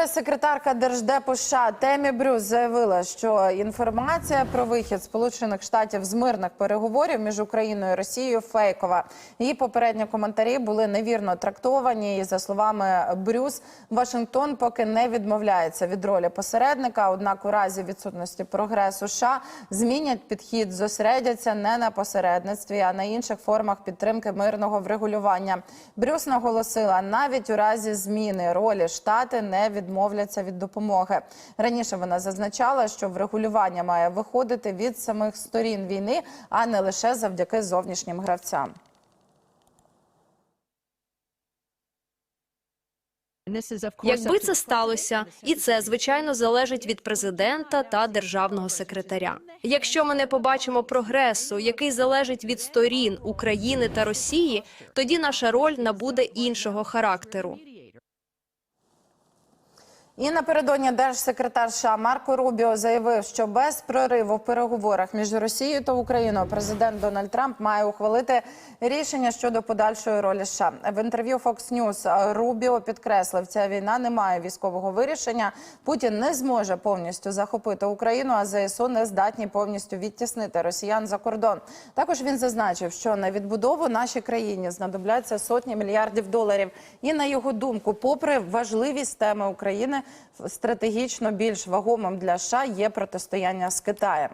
Прес-секретарка Держдепу США Темі Брюс заявила, що інформація про вихід Сполучених Штатів з мирних переговорів між Україною і Росією фейкова. Її попередні коментарі були невірно трактовані. І за словами Брюс, Вашингтон поки не відмовляється від ролі посередника. Однак, у разі відсутності прогресу США змінять підхід, зосередяться не на посередництві, а на інших формах підтримки мирного врегулювання. Брюс наголосила, навіть у разі зміни ролі штати не відмовляться від допомоги. Раніше вона зазначала, що врегулювання має виходити від самих сторін війни, а не лише завдяки зовнішнім гравцям. Якби це сталося, і це звичайно залежить від президента та державного секретаря. Якщо ми не побачимо прогресу, який залежить від сторін України та Росії, тоді наша роль набуде іншого характеру. І напередодні держсекретар США Марко Рубіо заявив, що без прориву в переговорах між Росією та Україною президент Дональд Трамп має ухвалити рішення щодо подальшої ролі США. В інтерв'ю Fox News Рубіо підкреслив, ця війна не має військового вирішення. Путін не зможе повністю захопити Україну, а ЗСУ не здатні повністю відтіснити росіян за кордон. Також він зазначив, що на відбудову нашій країні знадобляться сотні мільярдів доларів. І на його думку, попри важливість теми України, стратегічно більш вагомим для США є протистояння з Китаєм.